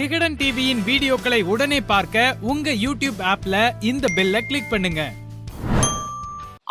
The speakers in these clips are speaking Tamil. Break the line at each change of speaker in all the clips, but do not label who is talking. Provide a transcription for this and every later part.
விகடன் டிவியின் வீடியோக்களை உடனே பார்க்க உங்க யூடியூப் ஆப்ல இந்த பெல்ல கிளிக் பண்ணுங்க.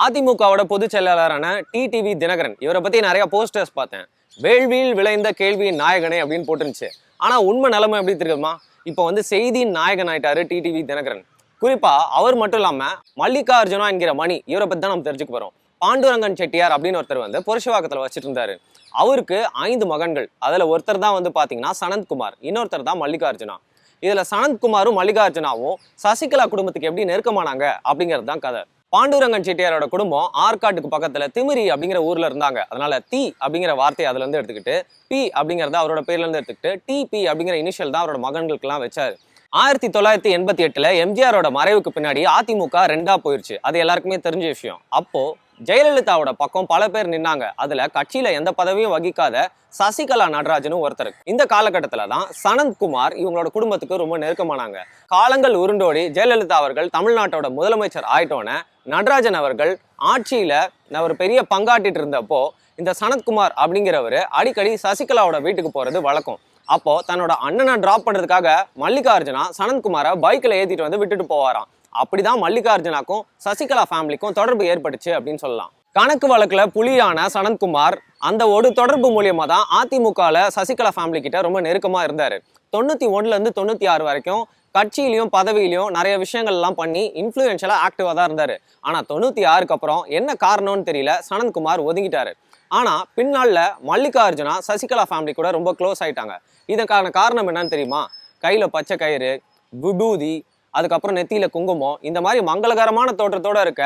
அதிமுகவோட பொதுச் செயலாளரான டிடிவி தினகரன். இவரை பத்தி நிறைய போஸ்டர்ஸ் பார்த்தேன். வேள்வியில் விளைந்த கேள்வியின் நாயகனே அப்படின்னு போட்டுருந்துச்சு. ஆனா உண்மை நிலைமை எப்படி தெரியுமா? இப்போ வந்து செய்தியின் நாயகன் ஆயிட்டாரு டிடிவி தினகரன். குறிப்பா அவர் மட்டும் இல்லாம மல்லிகார்ஜுனா என்கிற மணி இவரை பத்தி தான் நம்ம தெரிஞ்சுக்க போறோம். பாண்டுரங்கன் செட்டியார் அப்படின்னு ஒருத்தர் வந்து புருஷவாக்கத்தில் வச்சுட்டு இருந்தாரு அவருக்கு ஐந்து மகன்கள். அதில் ஒருத்தர் தான் வந்து பார்த்தீங்கன்னா சனந்த்குமார் இன்னொருத்தர் தான் மல்லிகார்ஜுனா. இதில் சனந்த்குமாரும் மல்லிகார்ஜுனாவும் சசிகலா குடும்பத்துக்கு எப்படி நெருக்கமானாங்க அப்படிங்கிறது தான் கதை. பாண்டுரங்கன் செட்டியாரோட குடும்பம் ஆற்காட்டுக்கு பக்கத்தில் திமிரி அப்படிங்கிற ஊரில் இருந்தாங்க. அதனால தி அப்படிங்கிற வார்த்தையை அதுலேருந்து எடுத்துக்கிட்டு பி அப்படிங்கிறத அவரோட பேர்லேருந்து எடுத்துக்கிட்டு டிபி அப்படிங்கிற இனிஷியல் தான் அவரோட மகன்களுக்கெல்லாம் வச்சார். ஆயிரத்தி தொள்ளாயிரத்தி எண்பத்தி எட்டில் எம்ஜிஆரோட மறைவுக்கு பின்னாடி அதிமுக ரெண்டாக போயிடுச்சு அது எல்லாருக்குமே தெரிஞ்ச விஷயம். அப்போது ஜெயலலிதாவோட பக்கம் பல பேர் நின்னாங்க. அதுல கட்சியில எந்த பதவியும் வகிக்காத சசிகலா நடராஜனும் ஒருத்தர் இந்த காலகட்டத்துல தான் சனந்த்குமார் இவங்களோட குடும்பத்துக்கு ரொம்ப நெருக்கமானாங்க. காலங்கள் உருண்டோடி ஜெயலலிதா அவர்கள் தமிழ்நாட்டோட முதலமைச்சர் ஆயிட்டோன்னே நடராஜன் அவர்கள் ஆட்சியில ஒரு பெரிய பங்காட்டிட்டு இருந்தப்போ இந்த சனத்குமார் அப்படிங்கிறவர் அடிக்கடி சசிகலாவோட வீட்டுக்கு போறது வழக்கம். அப்போ தன்னோட அண்ணனை டிராப் பண்றதுக்காக மல்லிகார்ஜுனா சனந்த்குமாரை பைக்ல ஏத்திட்டு வந்து விட்டுட்டு போவாராம். அப்படிதான் மல்லிகார்ஜுனாக்கும் சசிகலா ஃபேமிலிக்கும் தொடர்பு ஏற்பட்டுச்சு அப்படின்னு சொல்லலாம். கணக்கு வழக்கில் புலியான சனந்த்குமார் அந்த ஒரு தொடர்பு மூலியமாக தான் அதிமுகவில் சசிகலா ஃபேமிலி கிட்ட ரொம்ப நெருக்கமாக இருந்தார். தொண்ணூற்றி ஒன்றுலேருந்து தொண்ணூற்றி ஆறு வரைக்கும் கட்சியிலையும் பதவியிலையும் நிறைய விஷயங்கள்லாம் பண்ணி இன்ஃப்ளூயன்ஷியலாக ஆக்டிவாக தான் இருந்தார். ஆனால் தொண்ணூற்றி ஆறுக்கு அப்புறம் என்ன காரணம்னு தெரியல சனந்த்குமார் ஒதுங்கிட்டார். ஆனால் பின்னாளில் மல்லிகார்ஜுனா சசிகலா ஃபேமிலி கூட ரொம்ப க்ளோஸ் ஆகிட்டாங்க இதற்கான காரணம் என்னன்னு தெரியுமா? கையில் பச்சை கயிறு விபூதி அதுக்கப்புறம் நெத்தியில் குங்குமம் இந்த மாதிரி மங்களகரமான தோற்றத்தோடு இருக்க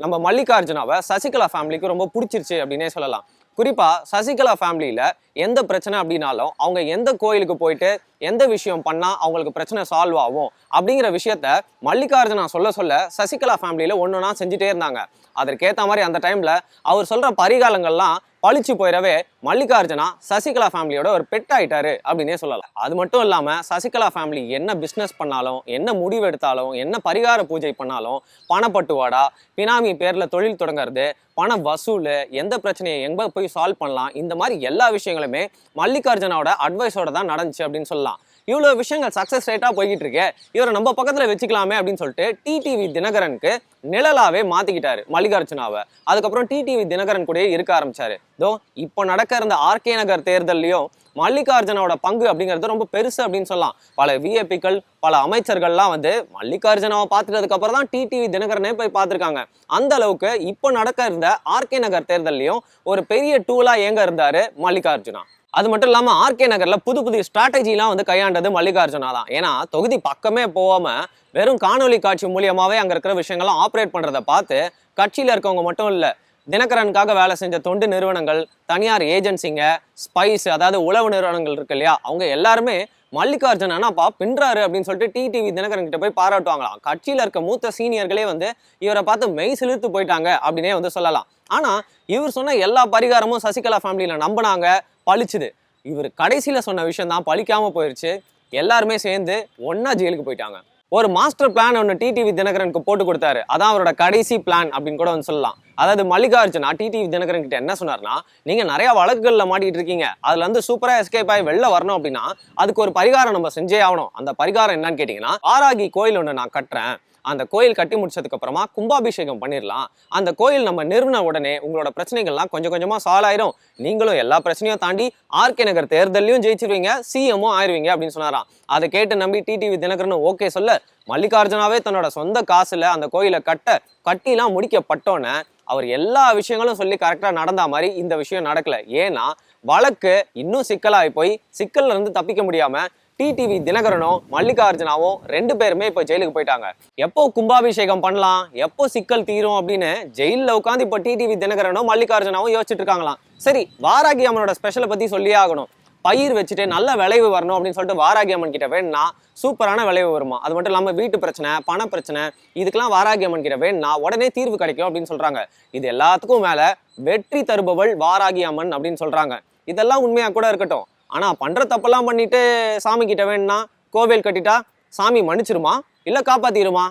நம்ம மல்லிகார்ஜுனாவை சசிகலா ஃபேமிலிக்கு ரொம்ப பிடிச்சிருச்சு அப்படின்னே சொல்லலாம். குறிப்பாக சசிகலா ஃபேமிலியில் எந்த பிரச்சனை அப்படின்னாலும் அவங்க எந்த கோயிலுக்கு போயிட்டு எந்த விஷயம் பண்ணால் அவங்களுக்கு பிரச்சனை சால்வ் ஆகும் அப்படிங்கிற விஷயத்த மல்லிகார்ஜுனா சொல்ல சொல்ல சசிகலா ஃபேமிலியில் ஒன்று ஒன்றா செஞ்சுட்டே இருந்தாங்க. அதற்கேற்ற மாதிரி அந்த டைமில் அவர் சொல்கிற பரிகாலங்கள்லாம் பழிச்சு போயிடவே மல்லிகார்ஜுனா சசிகலா ஃபேமிலியோட ஒரு பெட் ஆயிட்டாரு அப்படின்னே சொல்லலாம். அது மட்டும் இல்லாம சசிகலா ஃபேமிலி என்ன பிசினஸ் பண்ணாலும் என்ன முடிவு எடுத்தாலும் என்ன பரிகார பூஜை பண்ணாலும் பணப்பட்டுவாடா பினாமி பேர்ல தொழில் தொடங்குறது பண வசூல் எந்த பிரச்சனையை எங்க போய் சால்வ் பண்ணலாம் இந்த மாதிரி எல்லா விஷயங்களுமே மல்லிகார்ஜுனாவோட அட்வைஸோட தான் நடந்துச்சு அப்படின்னு சொல்லலாம். இவ்வளோ விஷயங்கள் சக்ஸஸ் ரேட்டாக போய்கிட்டு இருக்கே இவரை நம்ம பக்கத்தில் வச்சுக்கலாமே அப்படின்னு சொல்லிட்டு டிடிவி தினகரனுக்கு நிழலாவே மாத்திக்கிட்டாரு மல்லிகார்ஜுனாவை. அதுக்கப்புறம் டிடிவி தினகரன் கூடயே இருக்க ஆரம்பிச்சாரு. தோ இப்போ நடக்க இருந்த ஆர்கே நகர் தேர்தல்லையும் மல்லிகார்ஜுனோட பங்கு அப்படிங்கிறது ரொம்ப பெருசு அப்படின்னு சொல்லலாம். பல விஏபிக்கள் பல அமைச்சர்கள்லாம் வந்து மல்லிகார்ஜுனாவை பார்த்துட்டதுக்கு அப்புறம் தான் டிடிவி தினகரனே போய் பார்த்துருக்காங்க. அந்த அளவுக்கு இப்போ நடக்க இருந்த ஆர்கே நகர் தேர்தல்லையும் ஒரு பெரிய டூலா எங்க இருந்தாரு மல்லிகார்ஜுனா. அது மட்டும் இல்லாமல் ஆர்கே நகரில் புது புது ஸ்ட்ராட்டஜிலாம் வந்து கையாண்டது மல்லிகார்ஜுனா தான். ஏன்னா தொகுதி பக்கமே போகாமல் வெறும் காணொலி காட்சி மூலியமாகவே அங்கே இருக்கிற விஷயங்கள்லாம் ஆப்ரேட் பண்ணுறதை பார்த்து கட்சியில் இருக்கவங்க மட்டும் இல்லை தினகரனுக்காக வேலை செஞ்ச தொண்டு நிறுவனங்கள் தனியார் ஏஜென்சிங்க ஸ்பைஸ் அதாவது உளவு நிறுவனங்கள் இருக்கு இல்லையா அவங்க எல்லாருமே மல்லிகார்ஜுன் அண்ணாப்பா பின்றாரு அப்படின்னு சொல்லிட்டு டிடிவி தினகரன் கிட்ட போய் பாராட்டுவாங்களாம். கட்சியில் இருக்க மூத்த சீனியர்களே வந்து இவரை பார்த்து மெய் செலுத்து போயிட்டாங்க அப்படின்னே வந்து சொல்லலாம். ஆனால் இவர் சொன்ன எல்லா பரிகாரமும் சசிகலா ஃபேமிலியில் நம்பினாங்க. பழிச்சுது இவர் கடைசியில சொன்ன விஷயம் தான் பழிக்காம போயிருச்சு. எல்லாருமே சேர்ந்து ஒன்றா ஜெயிலுக்கு போயிட்டாங்க. ஒரு மாஸ்டர் பிளான் ஒன்று டிடிவி தினகரனுக்கு போட்டு கொடுத்தாரு. அதான் அவரோட கடைசி பிளான் அப்படின்னு கூட வந்து சொல்லலாம். அதாவது மல்லிகார்ஜுனா டிடிவி தினகரன் கிட்ட என்ன சொன்னார்னா நீங்க நிறைய வழக்குகளில் மாட்டிட்டு இருக்கீங்க. அதுல இருந்து சூப்பராக எஸ்கேப் ஆகி வெளில வரணும் அப்படின்னா அதுக்கு ஒரு பரிகாரம் நம்ம செஞ்சே ஆகணும். அந்த பரிகாரம் என்னன்னு கேட்டிங்கன்னா ஆராகி கோயில் ஒன்று நான் கட்டுறேன். அந்த கோயில் கட்டி முடிச்சதுக்கு அப்புறமா கும்பாபிஷேகம் பண்ணிடலாம் அந்த கோயில் நம்ம நிறுவன உடனே உங்களோட பிரச்சனைகள்லாம் கொஞ்சம் கொஞ்சமா சால்வ் ஆயிரும். நீங்களும் எல்லா பிரச்சனையும் தாண்டி ஆர்கே நகர் தேர்தலையும் ஜெயிச்சிருவீங்க சிஎம்மும் ஆயிருவீங்க அப்படின்னு சொன்னாராம். அதை கேட்டு நம்பி டிடிவி தினகரன் ஓகே சொல்ல மல்லிகார்ஜுனாவே தன்னோட சொந்த காசுல அந்த கோயிலை கட்ட கட்டிலாம் முடிக்கப்பட்டோன்னே அவர் எல்லா விஷயங்களும் சொல்லி கரெக்டாக நடந்தா மாதிரி இந்த விஷயம் நடக்கல. ஏன்னா வழக்கு இன்னும் சிக்கலாகி போய் சிக்கல்ல இருந்து தப்பிக்க முடியாம டிடிவி தினகரனும் மல்லிகார்ஜுனாவும் ரெண்டு பேருமே இப்போ ஜெயிலுக்கு போயிட்டாங்க. எப்போ கும்பாபிஷேகம் பண்ணலாம்? எப்போ சிக்கல் தீரும் அப்படின்னு ஜெயிலில் உட்காந்து இப்போ டிடிவி தினகரனும் மல்லிகார்ஜுனாவும் யோசிச்சுட்டு இருக்காங்களாம். சரி வாராகி அம்மனோட ஸ்பெஷலை பற்றி சொல்லியே ஆகணும். பயிர் வச்சுட்டு நல்ல விளைவு வரணும் அப்படின்னு சொல்லிட்டு வாராகி அம்மன் கிட்ட வேணும்னா சூப்பரான விளைவு வருமா? அது மட்டும் இல்லாமல் வீட்டு பிரச்சனை பண பிரச்சனை இதுக்கெல்லாம் வாராகி அம்மன் கிட்ட வேணும்னா உடனே தீர்வு கிடைக்கும் அப்படின்னு சொல்றாங்க. இது எல்லாத்துக்கும் மேல வெற்றி தருபவள் வாராகி அம்மன் அப்படின்னு சொல்றாங்க. இதெல்லாம் உண்மையாக கூட இருக்கட்டும். ஆனால் பண்ணுற தப்பெல்லாம் பண்ணிட்டு சாமி கிட்ட வேணும்னா கோவில் கட்டிட்டா சாமி மன்னிச்சிருமா? இல்லை காப்பாத்திருமா?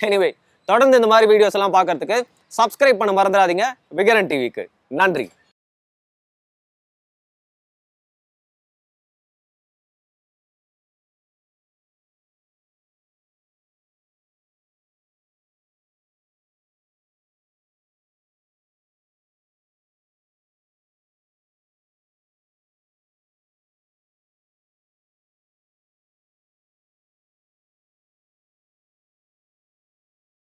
எனிவே தொடர்ந்து இந்த மாதிரி வீடியோஸ் எல்லாம் பார்க்கறதுக்கு சப்ஸ்கிரைப் பண்ண மறந்துடாதீங்க. விகரன் டிவிக்கு நன்றி.